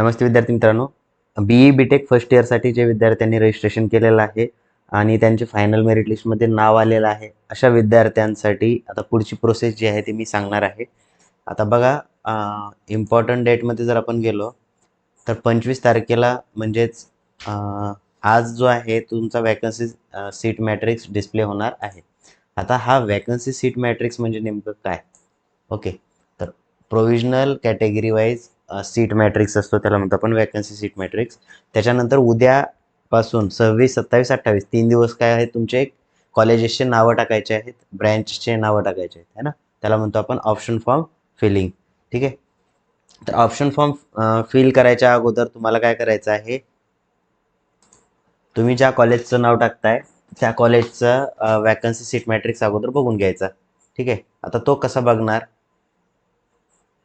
नमस्ते विद्यार्थी मित्रांनो. B E B Tech first इयरसाठी जे विद्यार्थ्यांनी रजिस्ट्रेशन केलेलं आहे आणि त्यांचे फायनल मेरिट लिस्टमध्ये नाव आलेलं आहे अशा विद्यार्थ्यांसाठी आता पुढची प्रोसेस जी आहे ती मी सांगणार आहे. आता बघा इम्पॉर्टंट डेटमध्ये जर आपण गेलो तर पंचवीस तारखेला म्हणजेच आज जो आहे तुमचा वॅकन्सी सीट मॅट्रिक्स डिस्प्ले होणार आहे. आता हा वॅकन्सी सीट मॅट्रिक्स म्हणजे नेमकं काय? ओके तर provisional category wise seat matrix असतो त्याला म्हणतो आपण वॅकन्सी सीट मॅट्रिक्स त्याच्यानंतर उद्यापासून सव्वीस सत्तावीस अठ्ठावीस तीन दिवस काय आहेत तुमचे? कॉलेजेसचे नावं टाकायचे आहेत ब्रँचचे नावं टाकायचे आहेत है ना? त्याला म्हणतो आपण ऑप्शन फॉर्म फिलिंग ठीक आहे? तर ऑप्शन फॉर्म फिल करायच्या अगोदर तुम्हाला काय करायचं आहे? तुम्ही ज्या कॉलेजचं नाव टाकताय त्या कॉलेजचं वॅकन्सी सीट मॅट्रिक्स अगोदर बघून घ्यायचा ठीक आहे? आता तो कसा बघणार?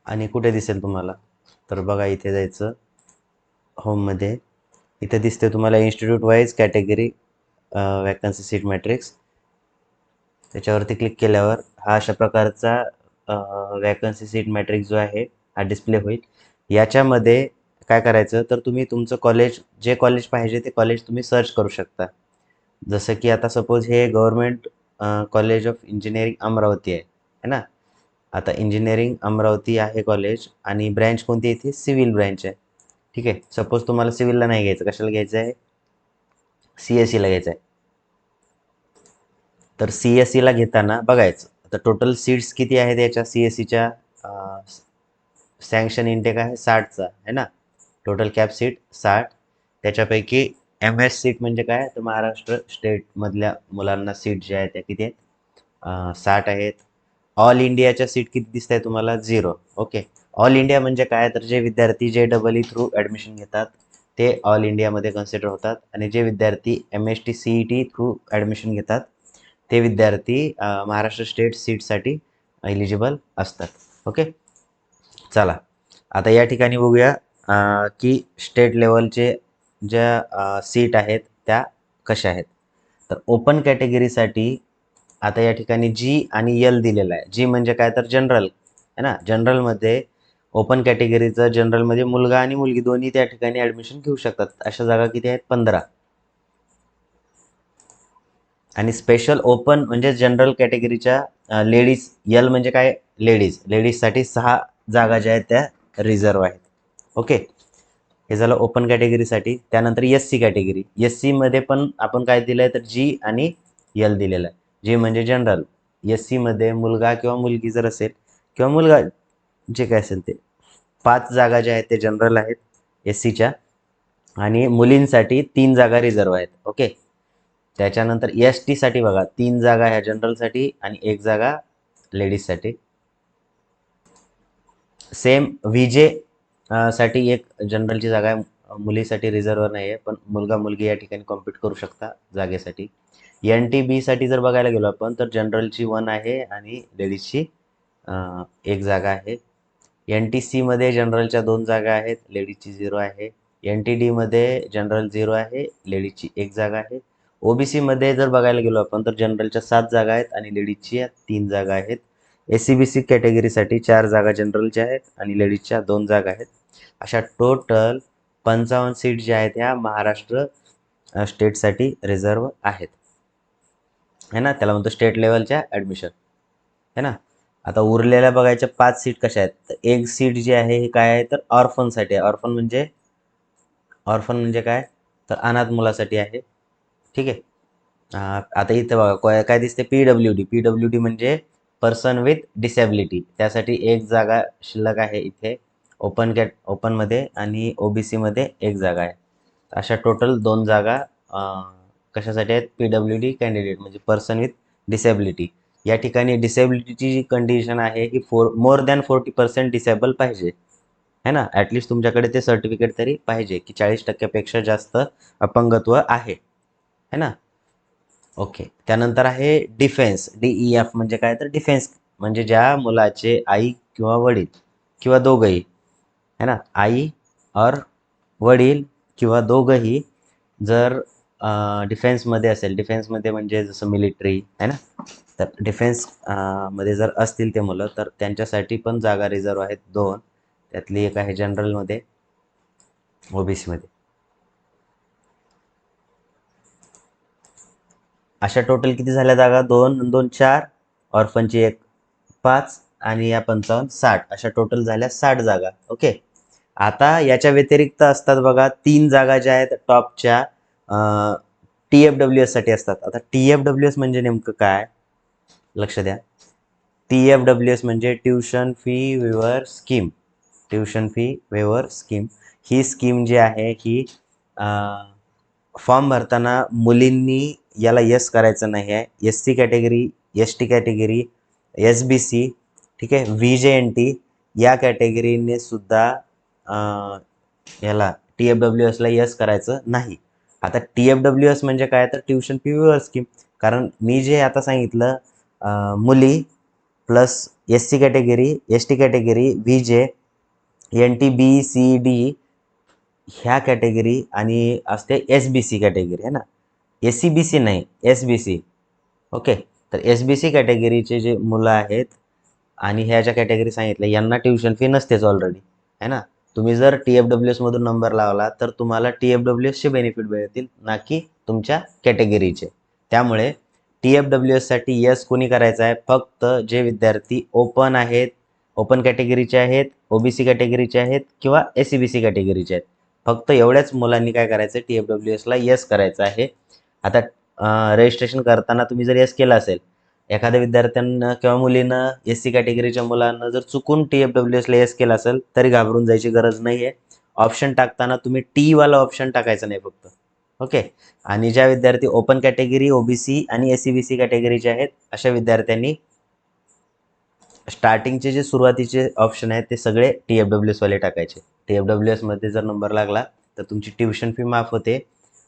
आणि कुठे दिसेल तुम्हाला? तर बघा इथे जायचं. होममध्ये इथे दिसते तुम्हाला institute wise category vacancy seat matrix त्याच्यावरती क्लिक केल्यावर हा अशा प्रकारचा वॅकन्सी सीट मॅट्रिक्स जो आहे हा डिस्प्ले होईल. याच्यामध्ये काय करायचं तर तुम्ही तुमचं कॉलेज जे कॉलेज पाहिजे ते कॉलेज तुम्ही सर्च करू शकता. जसं की आता सपोज हे government college of engineering Amravati आहे है ना? आता इंजिनिअरिंग अमरावती आहे कॉलेज आणि ब्रँच कोणती येते सिव्हिल ब्रँच आहे. ठीक आहे? सपोज तुम्हाला सिव्हिलला नाही घ्यायचं कशाला घ्यायचं आहे? सी एस सीला घ्यायचं आहे. तर सी एस सीला घेताना बघायचं. आता टोटल सीट्स किती आहेत याच्या? सी एस सीच्या सँक्शन इंटेक आहे साठचा आहे ना? टोटल कॅप सीट साठ. त्याच्यापैकी एम एस सीट म्हणजे काय? तर महाराष्ट्र स्टेटमधल्या मुलांना सीट ज्या आहेत त्या किती आहेत? साठ आहेत. ऑल इंडियाच्या सीट किती दिसत आहे तुम्हाला? झिरो ओके ऑल इंडिया म्हणजे काय? तर जे विद्यार्थी जे डबल ई थ्रू ॲडमिशन घेतात ते ऑल इंडियामध्ये कन्सिडर होतात. आणि जे विद्यार्थी M S T C E T through admission घेतात ते विद्यार्थी महाराष्ट्र स्टेट सीटसाठी एलिजिबल असतात. ओके चला. आता या ठिकाणी बघूया की स्टेट लेवलचे ज्या सीट आहेत त्या कशा आहेत? तर ओपन कॅटेगरीसाठी आता या ठिकाणी जी आणि यल दिलेलं आहे. जी म्हणजे काय तर जनरल है ना? जनरलमध्ये ओपन कॅटेगरीचं जनरलमध्ये मुलगा आणि मुलगी दोन्ही त्या ठिकाणी ॲडमिशन घेऊ शकतात. अशा जागा किती आहेत? पंधरा. आणि स्पेशल ओपन म्हणजे जनरल कॅटेगरीच्या लेडीज यल म्हणजे काय? लेडीज लेडीजसाठी सहा जागा ज्या आहेत त्या रिझर्व आहेत. ओके हे झालं ओपन कॅटेगरीसाठी त्यानंतर एस सी कॅटेगरी एस सीमध्ये पण आपण काय दिलं आहे तर जी आणि यल दिलेलं आहे. जे म्हणजे जनरल एस सीमध्ये मुलगा किंवा मुलगी जर असेल किंवा मुलगा जे काय असेल ते पाच जागा ज्या आहेत ते जनरल आहेत एस सीच्या आणि मुलींसाठी तीन जागा रिझर्व आहेत ओके त्याच्यानंतर एस टीसाठी बघा तीन जागा ह्या जनरलसाठी आणि एक जागा लेडीजसाठी सेम व्ही जे साठी एक जनरलची जागा आहे मुलीसाठी रिझर्व नाही आहे पण मुलगा मुलगी या ठिकाणी कॉम्पीट करू शकता जागेसाठी. एन टी बीसाठी जर बघायला गेलो आपण तर जनरलची वन आहे आणि लेडीजची एक जागा आहे. एन टी सीमध्ये जनरलच्या दोन जागा आहेत लेडीजची झिरो आहे. एन टी डीमध्ये जनरल झिरो आहे लेडीजची एक जागा आहे. ओबीसीमध्ये जर बघायला गेलो आपण तर जनरलच्या सात जागा आहेत आणि लेडीजची तीन जागा आहेत. एस सी बी सी कॅटेगरीसाठी चार जागा जनरलच्या आहेत आणि लेडीजच्या दोन जागा आहेत. अशा टोटल पंचावन्न सीट ज्या आहेत ह्या महाराष्ट्र स्टेटसाठी रिझर्व आहेत. है ना? त्याला म्हणतो स्टेट लेवलच्या ॲडमिशन है ना? आता उरलेल्या बघायच्या पाच सीट कशा आहेत? तर एक सीट जी आहे हे काय आहे? तर ऑर्फनसाठी आहे. ऑर्फन म्हणजे ऑर्फन म्हणजे काय? तर अनाथ मुलासाठी आहे. ठीक आहे? आता इथं बघा काय काय दिसते? P W D P W D म्हणजे पर्सन विथ डिसॅबिलिटी त्यासाठी एक जागा शिल्लक आहे इथे. ओपन कॅट ओपनमध्ये आणि ओ बी सीमध्ये एक जागा आहे. अशा टोटल दोन जागा कशासाठी आहेत? पी डब्ल्यू डी कॅन्डिडेट म्हणजे पर्सन विथ डिसेबिलिटी या ठिकाणी डिसेबिलिटीची जी कंडिशन आहे ही for more than forty percent disable पाहिजे. है ना? ॲटलिस्ट तुमच्याकडे ते सर्टिफिकेट तरी पाहिजे की चाळीस टक्क्यापेक्षा जास्त अपंगत्व आहे. है ना? ओके त्यानंतर आहे डिफेन्स डी ई एफ म्हणजे काय? तर डिफेन्स म्हणजे ज्या मुलाचे आई किंवा वडील किंवा दोघंही है ना? आई और वडील किंवा दोघंही जर डिफेन्समध्ये असेल. डिफेन्समध्ये म्हणजे जसं मिलिटरी आहे ना? तर डिफेन्समध्ये जर असतील ते मुलं तर त्यांच्यासाठी पण जागा रिझर्व आहेत दोन. त्यातली एक आहे जनरलमध्ये ओबीसीमध्ये अशा टोटल किती झाल्या जागा? दोन दोन चार ऑर्फनची एक पाच आणि या पंचावन्न साठ. अशा टोटल झाल्या साठ जागा. ओके आता याच्या व्यतिरिक्त असतात बघा तीन जागा ज्या आहेत टॉपच्या टी एफ डब्ल्यू एससाठी असतात. आता टी एफ डब्ल्यू एस म्हणजे नेमकं काय? लक्ष द्या. टी एफ डब्ल्यू एस म्हणजे tuition fee waiver scheme. Tuition fee waiver scheme. ही स्कीम जी आहे ही फॉर्म भरताना मुलींनी याला यस करायचं नाही आहे S C category S T category S B C ठीक आहे? व्ही जे एन टी या कॅटेगरीने सुद्धा याला टी एफ डब्ल्यू एसला यस करायचं नाही. आता टी एफ डब्ल्यू एस म्हणजे काय? तर ट्युशन फी वेवर स्कीम कारण मी जे आता सांगितलं मुली plus S C category S T category V J N T B C D ह्या कॅटेगरी आणि असते एस बी सी कॅटेगरी आहे ना? एस सी बी सी नाही एस बी सी ओके तर एस बी सी कॅटेगरीचे जे मुलं आहेत आणि ह्या ज्या कॅटेगरी सांगितल्या यांना ट्युशन फी नसतेच ऑलरेडी आहे ना? तुम्ही जर टी एफ डब्ल्यू एसमधून नंबर लावला तर तुम्हाला टी एफ डब्ल्यू एसचे बेनिफिट मिळतील ना की तुमच्या कॅटेगरीचे त्यामुळे टी एफ डब्ल्यू एससाठी यस कोणी करायचं आहे? फक्त जे विद्यार्थी ओपन आहेत ओपन कॅटेगरीचे आहेत ओबीसी कॅटेगरीचे आहेत किंवा एस सी बी सी कॅटेगरीचे आहेत. फक्त एवढ्याच मुलांनी काय करायचं? टी एफ डब्ल्यू एसला यस करायचं आहे. आता रजिस्ट्रेशन करताना तुम्ही जर यस केलं असेल एखाद्या विद्यार्थ्यांना किंवा मुलीनं एस सी कॅटेगरीच्या मुलांना जर चुकून टी एफ डब्ल्यू एसला यस केला असेल तरी घाबरून जायची गरज नाही आहे ऑप्शन टाकताना तुम्ही टी वाला ऑप्शन टाकायचं नाही फक्त. ओके आणि ज्या विद्यार्थी ओपन कॅटेगरी ओबीसी आणि एस सी बी सी कॅटेगरीचे आहेत अशा विद्यार्थ्यांनी स्टार्टिंगचे जे सुरुवातीचे ऑप्शन आहेत ते सगळे टी एफ डब्ल्यू एसवाले टाकायचे. टी एफ डब्ल्यू एसमध्ये जर नंबर लागला तर तुमची ट्युशन फी माफ होते.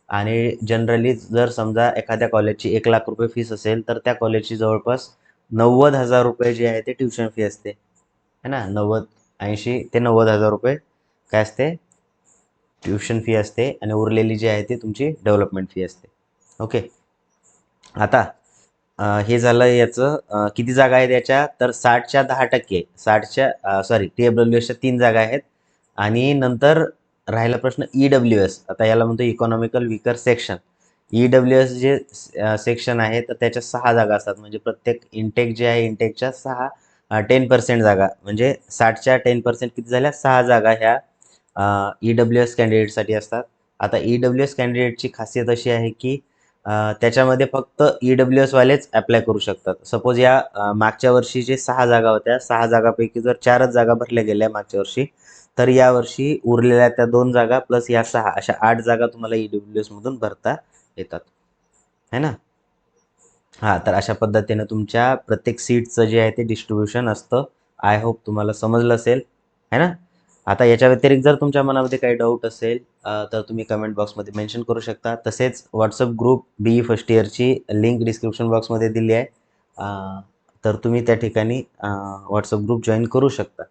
आणि जनरली जर समजा एखाद्या कॉलेजची एक लाख रुपये फीस असेल तर त्या कॉलेजची जवळपास नव्वद हजार रुपये जे आहे ते ट्युशन फी असते. है ना? नव्वद ऐंशी ते नव्वद हजार रुपये काय असते? ट्युशन फी असते आणि उरलेली जी आहे ती तुमची डेव्हलपमेंट फी असते. ओके आता हे झालं याचं किती जागा आहेत याच्या? तर साठच्या दहा टक्के साठच्या सॉरी टी एब्ल्यू डब्ल्यू एसच्या तीन जागा आहेत. आणि नंतर राहिला प्रश्न ई डब्ल्यू एस आता याला म्हणतो economical weaker section E W S जे सेक्शन आहे तर त्याच्या सहा जागा असतात. म्हणजे प्रत्येक इंटेक जे आहे इंटेकच्या सहा टेन पर्सेंट जागा. म्हणजे साठच्या टेन पर्सेंट किती झाल्या? सहा जागा ह्या ई डब्ल्यू एस कॅन्डिडेटसाठी असतात. आता ई डब्ल्यू एस कॅन्डिडेटची खासियत अशी आहे की त्याच्यामध्ये फक्त ई डब्ल्यू एसवालेच अप्लाय करू शकतात. सपोज या मागच्या वर्षी जे सहा जागा होत्या सहा जागापैकी जर चारच जागा भरल्या गेल्या मागच्या वर्षी तर यावर्षी उरलेल्या त्या दोन जागा प्लस या सहा अशा आठ जागा तुम्हाला ई डब्ल्यू एसमधून भरता येतात. है ना? हां तर अशा पद्धतीनं तुमच्या प्रत्येक सीटचं जे आहे ते डिस्ट्रीब्युशन असतं. आय होप तुम्हाला समजलं असेल. है ना? आता याच्या व्यतिरिक्त जर तुमच्या मनामध्ये काही डाऊट असेल तर तुम्ही कमेंट बॉक्समध्ये मेन्शन करू शकता. तसेच WhatsApp group B E first इयरची link description बॉक्समध्ये दिली आहे. तर तुम्ही त्या ठिकाणी व्हॉट्सअप ग्रुप जॉईन करू शकता.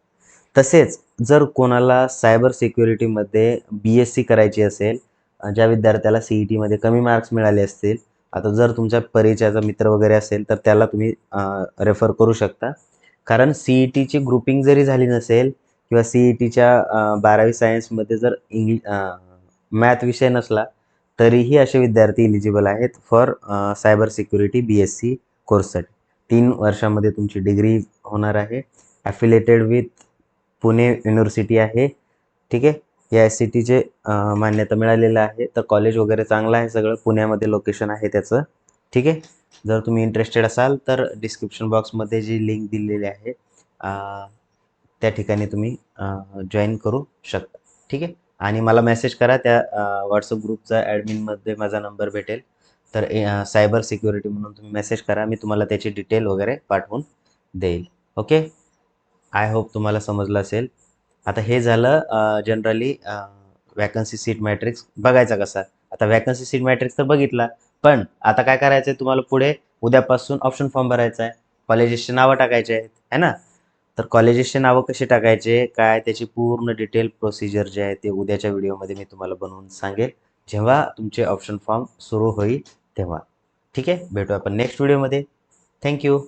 तसेच जर कोणाला सायबर सिक्युरिटीमध्ये बी एस सी करायची असेल ज्या विद्यार्थ्याला सी ई टीमध्ये कमी मार्क्स मिळाले असतील आता जर तुमच्या परिचयाचा मित्र वगैरे असेल तर त्याला तुम्ही रेफर करू शकता. कारण सी ई टीची ग्रुपिंग जरी झाली नसेल किंवा सी ई टीच्या बारावी सायन्समध्ये जर इंग्लि मॅथ विषय नसला तरीही असे विद्यार्थी इलिजिबल आहेत for cyber security B S C कोर्ससाठी तीन वर्षामध्ये तुमची डिग्री होणार आहे. ॲफिलेटेड विथ पुणे युनिव्हर्सिटी आहे. ठीक आहे? या एस सी टीचे मान्यता मिळालेलं आहे. तर कॉलेज वगैरे चांगलं आहे सगळं. पुण्यामध्ये लोकेशन आहे त्याचं. ठीक आहे? जर तुम्ही इंटरेस्टेड असाल तर डिस्क्रिप्शन बॉक्समध्ये जी लिंक दिलेली आहे त्या ठिकाणी तुम्ही जॉईन करू शकता. ठीक आहे? आणि मला मेसेज करा. त्या व्हॉट्सअप ग्रुपचा ॲडमिनमध्ये माझा नंबर भेटेल. तर सायबर सिक्युरिटी म्हणून तुम्ही मेसेज करा. मी तुम्हाला त्याची डिटेल वगैरे पाठवून देईल. ओके आय होप तुम्हाला समजलं असेल. आता हे झालं जनरली वॅकन्सी सीट मॅट्रिक्स बघायचा कसा. आता वॅकन्सी सीट मॅट्रिक्स तर बघितला पण आता काय करायचं आहे तुम्हाला पुढे? उद्यापासून ऑप्शन फॉर्म भरायचा आहे. कॉलेजेसची नावं टाकायचे आहेत है ना? तर कॉलेजेसचे नावं कसे टाकायचे? काय? त्याची पूर्ण डिटेल प्रोसिजर जे आहे ते उद्याच्या व्हिडिओमध्ये मी तुम्हाला बनवून सांगेल. जेव्हा तुमचे ऑप्शन फॉर्म सुरू होईल तेव्हा. ठीक आहे? भेटू आपण नेक्स्ट व्हिडिओमध्ये थँक्यू